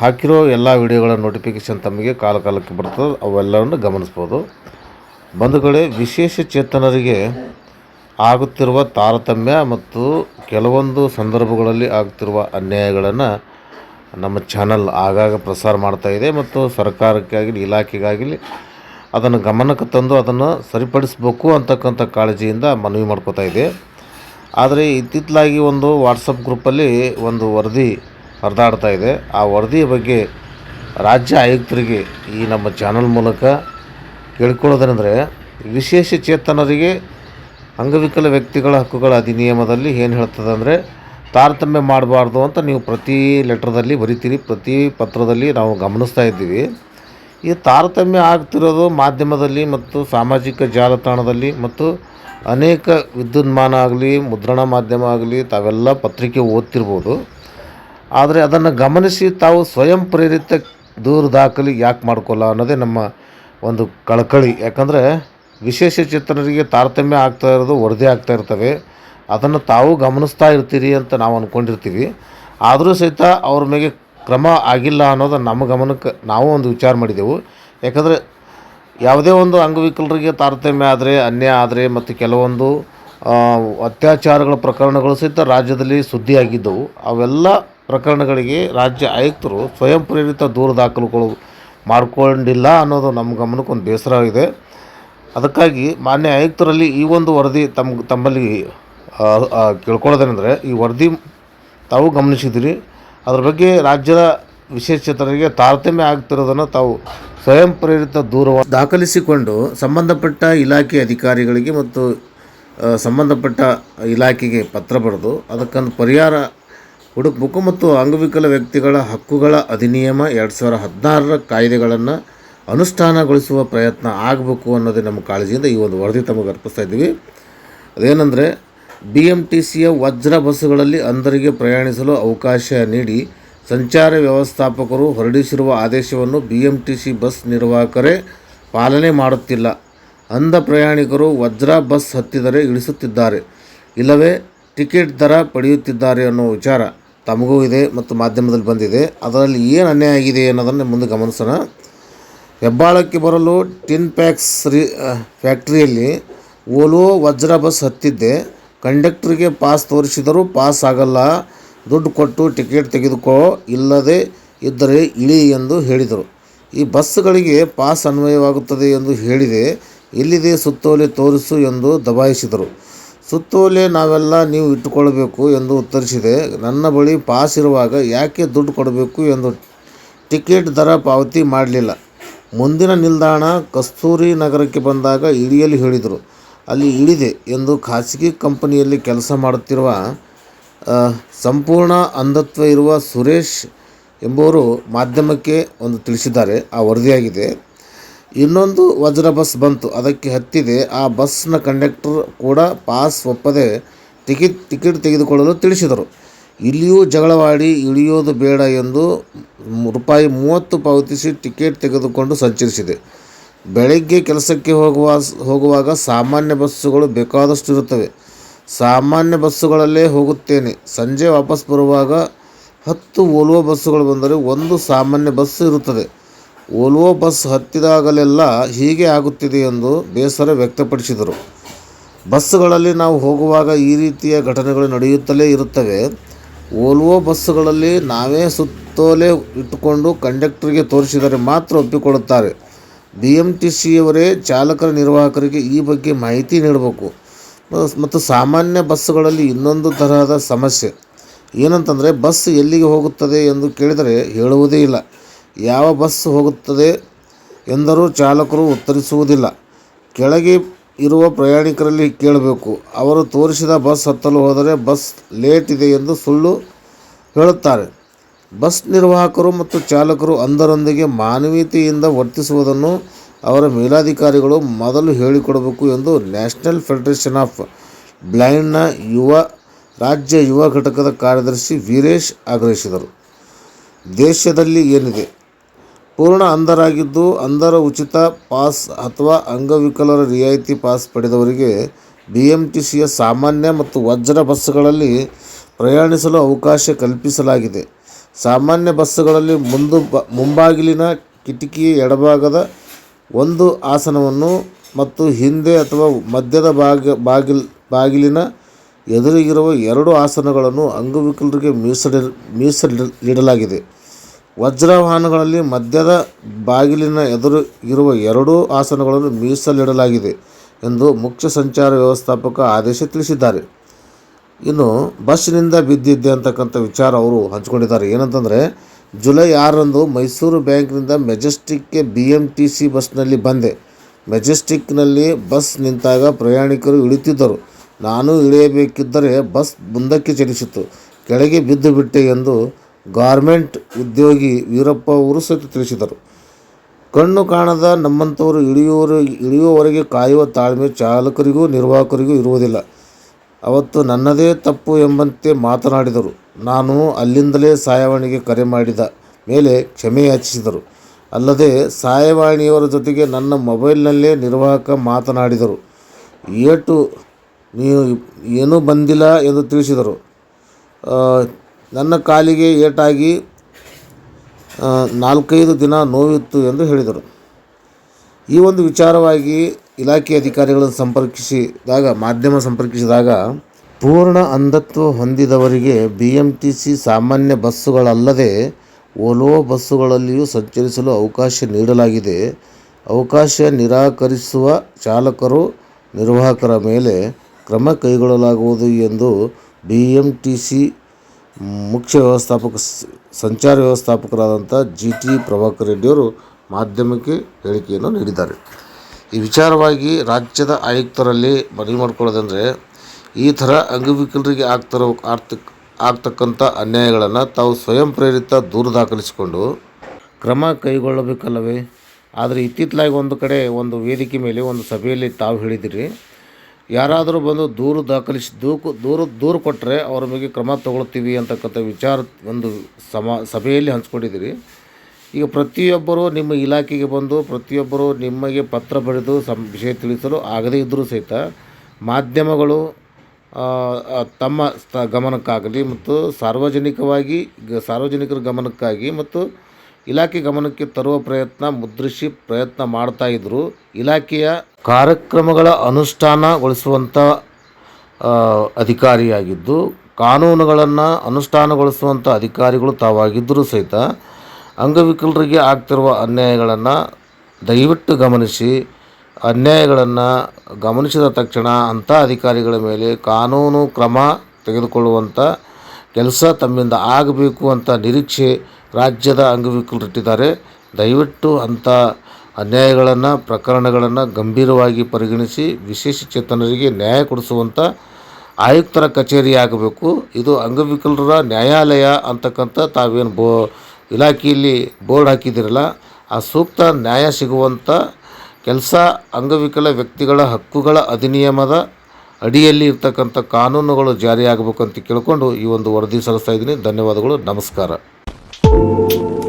ಹಾಕಿರೋ ಎಲ್ಲ ವಿಡಿಯೋಗಳ ನೋಟಿಫಿಕೇಷನ್ ತಮಗೆ ಕಾಲ ಕಾಲಕ್ಕೆ ಬರ್ತದೆ. ಅವೆಲ್ಲವನ್ನು ಗಮನಿಸ್ಬೋದು. ಬಂಧುಗಳೇ ವಿಶೇಷ ಚೇತನರಿಗೆ ಆಗುತ್ತಿರುವ ತಾರತಮ್ಯ ಮತ್ತು ಕೆಲವೊಂದು ಸಂದರ್ಭಗಳಲ್ಲಿ ಆಗುತ್ತಿರುವ ಅನ್ಯಾಯಗಳನ್ನು ನಮ್ಮ ಚಾನಲ್ ಆಗಾಗ ಪ್ರಸಾರ ಮಾಡ್ತಾ ಇದೆ ಮತ್ತು ಸರ್ಕಾರಕ್ಕಾಗಲಿ, ಇಲಾಖೆಗಾಗಲಿ ಅದನ್ನು ಗಮನಕ್ಕೆ ತಂದು ಅದನ್ನು ಸರಿಪಡಿಸಬೇಕು ಅಂತಕ್ಕಂಥ ಕಾಳಜಿಯಿಂದ ಮನವಿ ಮಾಡ್ಕೋತಾ ಇದೆ. ಆದರೆ ಇತ್ತಿತ್ತಲಾಗಿ ಒಂದು ವಾಟ್ಸಪ್ ಗ್ರೂಪಲ್ಲಿ ಒಂದು ವರದಿ ಹರಿದಾಡ್ತಾ ಇದೆ. ಆ ವರದಿಯ ಬಗ್ಗೆ ರಾಜ್ಯ ಆಯುಕ್ತರಿಗೆ ಈ ನಮ್ಮ ಚಾನಲ್ ಮೂಲಕ ಕೇಳ್ಕೊಳ್ಳೋದೇನೆಂದರೆ, ವಿಶೇಷ ಚೇತನರಿಗೆ ಅಂಗವಿಕಲ ವ್ಯಕ್ತಿಗಳ ಹಕ್ಕುಗಳ ಅಧಿನಿಯಮದಲ್ಲಿ ಏನು ಹೇಳ್ತದೆ ಅಂದರೆ, ತಾರತಮ್ಯ ಮಾಡಬಾರ್ದು ಅಂತ ನೀವು ಪ್ರತಿ ಲೆಟ್ರದಲ್ಲಿ ಬರಿತೀರಿ, ಪ್ರತಿ ಪತ್ರದಲ್ಲಿ ನಾವು ಗಮನಿಸ್ತಾ ಇದ್ದೀವಿ. ಈ ತಾರತಮ್ಯ ಆಗ್ತಿರೋದು ಮಾಧ್ಯಮದಲ್ಲಿ ಮತ್ತು ಸಾಮಾಜಿಕ ಜಾಲತಾಣದಲ್ಲಿ ಮತ್ತು ಅನೇಕ ವಿದ್ಯುನ್ಮಾನ ಆಗಲಿ, ಮುದ್ರಣ ಮಾಧ್ಯಮ ಆಗಲಿ, ತಾವೆಲ್ಲ ಪತ್ರಿಕೆ ಓದ್ತಿರ್ಬೋದು. ಆದರೆ ಅದನ್ನು ಗಮನಿಸಿ ತಾವು ಸ್ವಯಂ ಪ್ರೇರಿತ ದೂರು ದಾಖಲೆ ಯಾಕೆ ಮಾಡ್ಕೊಲ್ಲ ಅನ್ನೋದೇ ನಮ್ಮ ಒಂದು ಕಳಕಳಿ. ಯಾಕಂದರೆ ವಿಶೇಷ ಚೇತನರಿಗೆ ತಾರತಮ್ಯ ಆಗ್ತಾ ಇರೋದು, ವರದಿ ಆಗ್ತಾ ಇರ್ತವೆ. ಅದನ್ನು ತಾವು ಗಮನಿಸ್ತಾ ಇರ್ತೀರಿ ಅಂತ ನಾವು ಅಂದ್ಕೊಂಡಿರ್ತೀವಿ ಆದರೂ ಸಹಿತ ಅವ್ರ ಮೇಲೆ ಕ್ರಮ ಆಗಿಲ್ಲ ಅನ್ನೋದು ನಮ್ಮ ಗಮನಕ್ಕೆ ನಾವು ಒಂದು ವಿಚಾರ ಮಾಡಿದೆವು. ಯಾಕಂದರೆ ಯಾವುದೇ ಒಂದು ಅಂಗವಿಕಲರಿಗೆ ತಾರತಮ್ಯ ಆದರೆ, ಅನ್ಯಾಯ ಆದರೆ, ಮತ್ತು ಕೆಲವೊಂದು ಅತ್ಯಾಚಾರಗಳ ಪ್ರಕರಣಗಳು ಸಹಿತ ರಾಜ್ಯದಲ್ಲಿ ಸುದ್ದಿಯಾಗಿದ್ದವು. ಅವೆಲ್ಲ ಪ್ರಕರಣಗಳಿಗೆ ರಾಜ್ಯ ಆಯುಕ್ತರು ಸ್ವಯಂ ಪ್ರೇರಿತ ದೂರು ದಾಖಲುಗಳು ಮಾಡಿಕೊಂಡಿಲ್ಲ ಅನ್ನೋದು ನಮ್ಮ ಗಮನಕ್ಕೆ ಒಂದು ಬೇಸರ ಇದೆ. ಅದಕ್ಕಾಗಿ ಮಾನ್ಯ ಆಯುಕ್ತರಲ್ಲಿ ಈ ಒಂದು ವರದಿ ತಮ್ಮ ತಮ್ಮಲ್ಲಿ ಕೇಳ್ಕೊಳ್ಳೋದೇನೆಂದರೆ ಈ ವರದಿ ತಾವು ಗಮನಿಸಿದಿರಿ ಅದರ ಬಗ್ಗೆ ರಾಜ್ಯದ ವಿಶೇಷತರಿಗೆ ತಾರತಮ್ಯ ಆಗ್ತಿರೋದನ್ನು ತಾವು ಸ್ವಯಂ ಪ್ರೇರಿತ ದೂರ ದಾಖಲಿಸಿಕೊಂಡು ಸಂಬಂಧಪಟ್ಟ ಇಲಾಖೆ ಅಧಿಕಾರಿಗಳಿಗೆ ಮತ್ತು ಸಂಬಂಧಪಟ್ಟ ಇಲಾಖೆಗೆ ಪತ್ರ ಬರೆದು ಅದಕ್ಕೊಂದು ಪರಿಹಾರ ಹುಡುಕಬೇಕು ಮತ್ತು ಅಂಗವಿಕಲ ವ್ಯಕ್ತಿಗಳ ಹಕ್ಕುಗಳ ಅಧಿನಿಯಮ ಎರಡು ಸಾವಿರ ಹದಿನಾರರ ಕಾಯ್ದೆಗಳನ್ನು ಅನುಷ್ಠಾನಗೊಳಿಸುವ ಪ್ರಯತ್ನ ಆಗಬೇಕು ಅನ್ನೋದೇ ನಮ್ಮ ಕಾಳಜಿಯಿಂದ ಈ ಒಂದು ವರದಿ ತಮಗೆ ಅರ್ಪಿಸ್ತಾ ಇದ್ದೀವಿ. ಅದೇನೆಂದರೆ ಬಿ ಎಂ ಟಿ ಸಿಯ ವಜ್ರ ಬಸ್ಸುಗಳಲ್ಲಿ ಅಂಧರಿಗೆ ಪ್ರಯಾಣಿಸಲು ಅವಕಾಶ ನೀಡಿ ಸಂಚಾರ ವ್ಯವಸ್ಥಾಪಕರು ಹೊರಡಿಸಿರುವ ಆದೇಶವನ್ನು B M T C bus ನಿರ್ವಾಹಕರೇ ಪಾಲನೆ ಮಾಡುತ್ತಿಲ್ಲ. ಅಂಧ ಪ್ರಯಾಣಿಕರು ವಜ್ರ ಬಸ್ ಹತ್ತಿದರೆ ಇಳಿಸುತ್ತಿದ್ದಾರೆ. ಇಲ್ಲವೇ ಟಿಕೆಟ್ ದರ ಪಡೆಯುತ್ತಿದ್ದಾರೆ ಅನ್ನೋ ವಿಚಾರ. ತಮಗೂ ಇದೆ ಮತ್ತು ಮಾಧ್ಯಮದಲ್ಲಿ ಬಂದಿದೆ. ಅದರಲ್ಲಿ ಏನು ಅನ್ಯಾಯ ಆಗಿದೆ ಅನ್ನೋದನ್ನು ಮುಂದೆ ಗಮನಿಸೋಣ. ಹೆಬ್ಬಾಳಕ್ಕೆ ಬರಲು ಟಿನ್ ಪ್ಯಾಕ್ಸ್ ರೀ ಫ್ಯಾಕ್ಟ್ರಿಯಲ್ಲಿ ಓಲೋ ವಜ್ರ ಬಸ್ ಹತ್ತಿದ್ದೆ. ಕಂಡಕ್ಟ್ರಿಗೆ ಪಾಸ್ ತೋರಿಸಿದರೂ ಪಾಸ್ ಆಗಲ್ಲ. ದುಡ್ಡು ಕೊಟ್ಟು ಟಿಕೆಟ್ ತೆಗೆದುಕೋ, ಇಲ್ಲದೆ ಇದ್ದರೆ ಇಳಿ ಎಂದು ಹೇಳಿದರು. ಈ ಬಸ್ಗಳಿಗೆ ಪಾಸ್ ಅನ್ವಯವಾಗುತ್ತದೆ ಎಂದು ಹೇಳಿದೆ. ಎಲ್ಲಿದೆ ಸುತ್ತೋಲೆ ತೋರಿಸು ಎಂದು ದಬಾಯಿಸಿದರು. ಸುತ್ತೋಲೆ ನಾವೆಲ್ಲ ನೀವು ಇಟ್ಟುಕೊಳ್ಳಬೇಕು ಎಂದು ಉತ್ತರಿಸಿದೆ. ನನ್ನ ಬಳಿ ಪಾಸ್ ಇರುವಾಗ ಯಾಕೆ ದುಡ್ಡು ಕೊಡಬೇಕು ಎಂದು ಟಿಕೆಟ್ ದರ ಪಾವತಿ ಮಾಡಲಿಲ್ಲ. ಮುಂದಿನ ನಿಲ್ದಾಣ ಕಸ್ತೂರಿ ನಗರಕ್ಕೆ ಬಂದಾಗ ಇಳಿಯಲು ಹೇಳಿದರು. ಅಲ್ಲಿ ಇಳಿದೆ ಎಂದು ಖಾಸಗಿ ಕಂಪನಿಯಲ್ಲಿ ಕೆಲಸ ಮಾಡುತ್ತಿರುವ ಸಂಪೂರ್ಣ ಅಂಧತ್ವ ಇರುವ ಸುರೇಶ್ ಎಂಬುವರು ಮಾಧ್ಯಮಕ್ಕೆ ಒಂದು ತಿಳಿಸಿದ್ದಾರೆ. ಆ ವರದಿಯಾಗಿದೆ. ಇನ್ನೊಂದು ವಜ್ರ ಬಸ್ ಬಂತು. ಅದಕ್ಕೆ ಹತ್ತಿದೆ. ಆ ಬಸ್ನ ಕಂಡಕ್ಟರ್ ಕೂಡ ಪಾಸ್ ಒಪ್ಪದೆ ಟಿಕೆಟ್ ಟಿಕೆಟ್ ತೆಗೆದುಕೊಳ್ಳಲು ತಿಳಿಸಿದರು. ಇಲ್ಲಿಯೂ ಜಗಳವಾಡಿ, ಇಳಿಯೋದು ಬೇಡ ಎಂದು ರೂಪಾಯಿ ಮೂವತ್ತು ಪಾವತಿಸಿ ಟಿಕೆಟ್ ತೆಗೆದುಕೊಂಡು ಸಂಚರಿಸಿದೆ. ಬೆಳಗ್ಗೆ ಕೆಲಸಕ್ಕೆ ಹೋಗುವ, ಹೋಗುವಾಗ ಸಾಮಾನ್ಯ ಬಸ್ಸುಗಳು ಬೇಕಾದಷ್ಟು ಇರುತ್ತವೆ. ಸಾಮಾನ್ಯ ಬಸ್ಸುಗಳಲ್ಲೇ ಹೋಗುತ್ತೇನೆ. ಸಂಜೆ ವಾಪಸ್ ಬರುವಾಗ ಹತ್ತು ಓಲ್ವೋ ಬಸ್ಸುಗಳು ಬಂದರೆ ಒಂದು ಸಾಮಾನ್ಯ ಬಸ್ಸು ಇರುತ್ತದೆ. ಓಲ್ವೋ ಬಸ್ ಹತ್ತಿದಾಗಲೆಲ್ಲ ಹೀಗೆ ಆಗುತ್ತಿದೆ ಎಂದು ಬೇಸರ ವ್ಯಕ್ತಪಡಿಸಿದರು. ಬಸ್ಸುಗಳಲ್ಲಿ ನಾವು ಹೋಗುವಾಗ ಈ ರೀತಿಯ ಘಟನೆಗಳು ನಡೆಯುತ್ತಲೇ ಇರುತ್ತವೆ. ಓಲ್ವೋ ಬಸ್ಸುಗಳಲ್ಲಿ ನಾವೇ ಸುತ್ತೋಲೆ ಇಟ್ಟುಕೊಂಡು ಕಂಡಕ್ಟರ್ಗೆ ತೋರಿಸಿದರೆ ಮಾತ್ರ ಒಪ್ಪಿಕೊಳ್ಳುತ್ತಾರೆ. ಬಿ ಎಂ ಟಿ ಸಿಯವರೇ ಚಾಲಕರ ನಿರ್ವಾಹಕರಿಗೆ ಈ ಬಗ್ಗೆ ಮಾಹಿತಿ ನೀಡಬೇಕು. ಮತ್ತು ಸಾಮಾನ್ಯ ಬಸ್ಸುಗಳಲ್ಲಿ ಇನ್ನೊಂದು ತರಹದ ಸಮಸ್ಯೆ. ಏನಂತಂದರೆ ಬಸ್ ಎಲ್ಲಿಗೆ ಹೋಗುತ್ತದೆ ಎಂದು ಕೇಳಿದರೆ ಹೇಳುವುದೇ ಇಲ್ಲ. ಯಾವ ಬಸ್ ಹೋಗುತ್ತದೆ ಎಂದರೂ ಚಾಲಕರು ಉತ್ತರಿಸುವುದಿಲ್ಲ. ಕೆಳಗೆ ಇರುವ ಪ್ರಯಾಣಿಕರಲ್ಲಿ ಕೇಳಬೇಕು, ಅವರು ತೋರಿಸಿದ ಬಸ್ ಹತ್ತಲು ಹೋದರೆ ಬಸ್ ಲೇಟ್ ಇದೆ ಎಂದು ಸುಳ್ಳು ಹೇಳುತ್ತಾರೆ. ಬಸ್ ನಿರ್ವಾಹಕರು ಮತ್ತು ಚಾಲಕರು ಅಂದರೊಂದಿಗೆ ಮಾನವೀಯತೆಯಿಂದ ವರ್ತಿಸುವುದನ್ನು ಅವರ ಮೇಲಾಧಿಕಾರಿಗಳು ಮೊದಲು ಹೇಳಿಕೊಡಬೇಕು ಎಂದು ನ್ಯಾಷನಲ್ ಫೆಡರೇಷನ್ ಆಫ್ ಬ್ಲೈಂಡ್ನ ಯುವ, ರಾಜ್ಯ ಯುವ ಘಟಕದ ಕಾರ್ಯದರ್ಶಿ ವೀರೇಶ್ ಆಗ್ರಹಿಸಿದರು. ದೇಶದಲ್ಲಿ ಏನಿದೆ? ಪೂರ್ಣ ಅಂಧರಾಗಿದ್ದು ಅಂಧರ ಉಚಿತ ಪಾಸ್ ಅಥವಾ ಅಂಗವಿಕಲರ ರಿಯಾಯಿತಿ ಪಾಸ್ ಪಡೆದವರಿಗೆ ಬಿ ಎಂಟಿಸಿಯ ಸಾಮಾನ್ಯ ಮತ್ತು ವಜ್ರ ಬಸ್ಸುಗಳಲ್ಲಿ ಪ್ರಯಾಣಿಸಲು ಅವಕಾಶ ಕಲ್ಪಿಸಲಾಗಿದೆ. ಸಾಮಾನ್ಯ ಬಸ್ಸುಗಳಲ್ಲಿ ಮುಂದು ಬ, ಮುಂಬಾಗಿಲಿನ ಕಿಟಕಿಯ ಎಡಭಾಗದ ಒಂದು ಆಸನವನ್ನು ಮತ್ತು ಹಿಂದೆ ಅಥವಾ ಮಧ್ಯದ ಭಾಗ, ಬಾಗಿಲ್, ಬಾಗಿಲಿನ ಎದುರಿಗಿರುವ ಎರಡು ಆಸನಗಳನ್ನು ಅಂಗವಿಕಲರಿಗೆ ಮೀಸಲಿ ಮೀಸಲಿಡಲಾಗಿದೆ ವಜ್ರ ವಾಹನಗಳಲ್ಲಿ ಮಧ್ಯದ ಬಾಗಿಲಿನ ಎದುರು ಇರುವ ಎರಡೂ ಆಸನಗಳನ್ನು ಮೀಸಲಿಡಲಾಗಿದೆ ಎಂದು ಮುಖ್ಯ ಸಂಚಾರ ವ್ಯವಸ್ಥಾಪಕ ಆದೇಶ ತಿಳಿಸಿದ್ದಾರೆ. ಇನ್ನು ಬಸ್ನಿಂದ ಬಿದ್ದಿದ್ದೆ ಅಂತಕ್ಕಂಥ ವಿಚಾರ ಅವರು ಹಂಚ್ಕೊಂಡಿದ್ದಾರೆ. ಏನಂತಂದರೆ, ಜುಲೈ ಆರರಂದು ಮೈಸೂರು ಬ್ಯಾಂಕ್ನಿಂದ ಮೆಜೆಸ್ಟಿಕ್ಗೆ ಬಿ ಎಂ ಟಿ ಸಿ ಬಸ್ನಲ್ಲಿ ಬಂದೆ. ಮೆಜೆಸ್ಟಿಕ್ನಲ್ಲಿ ಬಸ್ ನಿಂತಾಗ ಪ್ರಯಾಣಿಕರು ಇಳಿತಿದ್ದರು. ನಾನು ಇಳಿಯಬೇಕಿದ್ದರೆ ಬಸ್ ಮುಂದಕ್ಕೆ ಚಲಿಸಿತು ಕೆಳಗೆ ಬಿದ್ದು ಬಿಟ್ಟೆ ಎಂದು ಗಾರ್ಮೆಂಟ್ ಉದ್ಯೋಗಿ ವೀರಪ್ಪ ಅವರು ಸಹಿತ ತಿಳಿಸಿದರು. ಕಣ್ಣು ಕಾಣದ ನಮ್ಮಂಥವರು ಇಳಿಯುವರು ಇಳಿಯುವವರೆಗೆ ಕಾಯುವ ತಾಳ್ಮೆ ಚಾಲಕರಿಗೂ ನಿರ್ವಾಹಕರಿಗೂ ಇರುವುದಿಲ್ಲ. ಅವತ್ತು ನನ್ನದೇ ತಪ್ಪು ಎಂಬಂತೆ ಮಾತನಾಡಿದರು. ನಾನು ಅಲ್ಲಿಂದಲೇ ಸಹಾಯವಾಣಿಗೆ ಕರೆ ಮಾಡಿದ ಮೇಲೆ ಕ್ಷಮೆ ಯಾಚಿಸಿದರು. ಅಲ್ಲದೆ ಸಹಾಯವಾಣಿಯವರ ಜೊತೆಗೆ ನನ್ನ ಮೊಬೈಲ್ನಲ್ಲೇ ನಿರ್ವಾಹಕ ಮಾತನಾಡಿದರು. ಏಟು ನೀವು ಏನೂ ಬಂದಿಲ್ಲ ಎಂದು ತಿಳಿಸಿದರು. ನನ್ನ ಕಾಲಿಗೆ ಏಟಾಗಿ ನಾಲ್ಕೈದು ದಿನ ನೋವಿತ್ತು ಎಂದು ಹೇಳಿದರು. ಈ ಒಂದು ವಿಚಾರವಾಗಿ ಇಲಾಖೆ ಅಧಿಕಾರಿಗಳನ್ನು ಸಂಪರ್ಕಿಸಿದಾಗ, ಮಾಧ್ಯಮ ಸಂಪರ್ಕಿಸಿದಾಗ, ಪೂರ್ಣ ಅಂಧತ್ವ ಹೊಂದಿದವರಿಗೆ ಬಿ ಎಂ ಟಿ ಸಿ ಸಾಮಾನ್ಯ ಬಸ್ಸುಗಳಲ್ಲದೆ ಓಲೋ ಬಸ್ಸುಗಳಲ್ಲಿಯೂ ಸಂಚರಿಸಲು ಅವಕಾಶ ನೀಡಲಾಗಿದೆ. ಅವಕಾಶ ನಿರಾಕರಿಸುವ ಚಾಲಕರು, ನಿರ್ವಾಹಕರ ಮೇಲೆ ಕ್ರಮ ಕೈಗೊಳ್ಳಲಾಗುವುದು ಎಂದು ಬಿ ಎಂ ಟಿ ಸಿ ಮುಖ್ಯ ವ್ಯವಸ್ಥಾಪಕ ಸಂಚಾರ ವ್ಯವಸ್ಥಾಪಕರಾದಂಥ ಜಿ ಟಿ ಪ್ರಭಾಕರ್ ರೆಡ್ಡಿಯವರು ಮಾಧ್ಯಮಕ್ಕೆ ಹೇಳಿಕೆಯನ್ನು ನೀಡಿದ್ದಾರೆ. ಈ ವಿಚಾರವಾಗಿ ರಾಜ್ಯದ ಆಯುಕ್ತರಲ್ಲಿ ಮನವಿ ಮಾಡ್ಕೊಳ್ಳೋದಂದರೆ, ಈ ಥರ ಅಂಗವಿಕಲರಿಗೆ ಆಗ್ತಿರೋ ಆರ್ಥಿಕ ಆಗ್ತಕ್ಕಂಥ ಅನ್ಯಾಯಗಳನ್ನು ತಾವು ಸ್ವಯಂ ಪ್ರೇರಿತ ದೂರು ದಾಖಲಿಸಿಕೊಂಡು ಕ್ರಮ ಕೈಗೊಳ್ಳಬೇಕಲ್ಲವೇ? ಆದರೆ ಇತ್ತಿತ್ತಲಾಗಿ ಒಂದು ಕಡೆ ಒಂದು ವೇದಿಕೆ ಮೇಲೆ ಒಂದು ಸಭೆಯಲ್ಲಿ ತಾವು ಹೇಳಿದಿರಿ ಯಾರಾದರೂ ಬಂದು ದೂರು ದಾಖಲಿಸಿ ದೂಕು ದೂರು ದೂರು ಕೊಟ್ಟರೆ ಅವ್ರ ಬಗ್ಗೆ ಕ್ರಮ ತಗೊಳ್ತೀವಿ ಅಂತಕ್ಕಂಥ ವಿಚಾರ ಒಂದು ಸಮ ಸಭೆಯಲ್ಲಿ ಹಂಚ್ಕೊಂಡಿದ್ದೀರಿ. ಈಗ ಪ್ರತಿಯೊಬ್ಬರು ನಿಮ್ಮ ಇಲಾಖೆಗೆ ಬಂದು ಪ್ರತಿಯೊಬ್ಬರು ನಿಮಗೆ ಪತ್ರ ಬರೆದು ಸಂ ವಿಷಯ ತಿಳಿಸಲು ಆಗದೇ ಇದ್ದರೂ ಸಹಿತ ಮಾಧ್ಯಮಗಳು ತಮ್ಮ ಸ್ಥ ಗಮನಕ್ಕಾಗಲಿ ಮತ್ತು ಸಾರ್ವಜನಿಕವಾಗಿ ಸಾರ್ವಜನಿಕರ ಗಮನಕ್ಕಾಗಿ ಮತ್ತು ಇಲಾಖೆ ಗಮನಕ್ಕೆ ತರುವ ಪ್ರಯತ್ನ ಮುದ್ರಿಸಿ ಪ್ರಯತ್ನ ಮಾಡ್ತಾ ಇದ್ರು. ಇಲಾಖೆಯ ಕಾರ್ಯಕ್ರಮಗಳ ಅನುಷ್ಠಾನಗೊಳಿಸುವಂಥ ಅಧಿಕಾರಿಯಾಗಿದ್ದು, ಕಾನೂನುಗಳನ್ನು ಅನುಷ್ಠಾನಗೊಳಿಸುವಂಥ ಅಧಿಕಾರಿಗಳು ತಾವಾಗಿದ್ದರೂ ಸಹಿತ ಅಂಗವಿಕಲರಿಗೆ ಆಗ್ತಿರುವ ಅನ್ಯಾಯಗಳನ್ನು ದಯವಿಟ್ಟು ಗಮನಿಸಿ, ಅನ್ಯಾಯಗಳನ್ನು ಗಮನಿಸಿದ ತಕ್ಷಣ ಅಂಥ ಅಧಿಕಾರಿಗಳ ಮೇಲೆ ಕಾನೂನು ಕ್ರಮ ತೆಗೆದುಕೊಳ್ಳುವಂಥ ಕೆಲಸ ತಮ್ಮಿಂದ ಆಗಬೇಕು ಅಂತ ನಿರೀಕ್ಷೆ ರಾಜ್ಯದ ಅಂಗವಿಕಲರಿಟ್ಟಿದ್ದಾರೆ ದಯವಿಟ್ಟು ಅಂಥ ಅನ್ಯಾಯಗಳನ್ನು, ಪ್ರಕರಣಗಳನ್ನು ಗಂಭೀರವಾಗಿ ಪರಿಗಣಿಸಿ, ವಿಶೇಷ ಚೇತನರಿಗೆ ನ್ಯಾಯ ಕೊಡಿಸುವಂಥ ಆಯುಕ್ತರ ಕಚೇರಿ ಆಗಬೇಕು. ಇದು ಅಂಗವಿಕಲರ ನ್ಯಾಯಾಲಯ ಅಂತಕ್ಕಂಥ ತಾವೇನು ಬೋ ಇಲಾಖೆಯಲ್ಲಿ ಬೋರ್ಡ್ ಹಾಕಿದ್ದೀರಲ್ಲ, ಆ ಸೂಕ್ತ ನ್ಯಾಯ ಸಿಗುವಂಥ ಕೆಲಸ ಅಂಗವಿಕಲ ವ್ಯಕ್ತಿಗಳ ಹಕ್ಕುಗಳ ಅಧಿನಿಯಮದ ಅಡಿಯಲ್ಲಿ ಇರ್ತಕ್ಕಂಥ ಕಾನೂನುಗಳು ಜಾರಿಯಾಗಬೇಕು ಅಂತ ಕೇಳಿಕೊಂಡು ಈ ಒಂದು ವರದಿ ಸಲ್ಲಿಸ್ತಾ ಇದ್ದೀನಿ. ಧನ್ಯವಾದಗಳು. ನಮಸ್ಕಾರ. うん。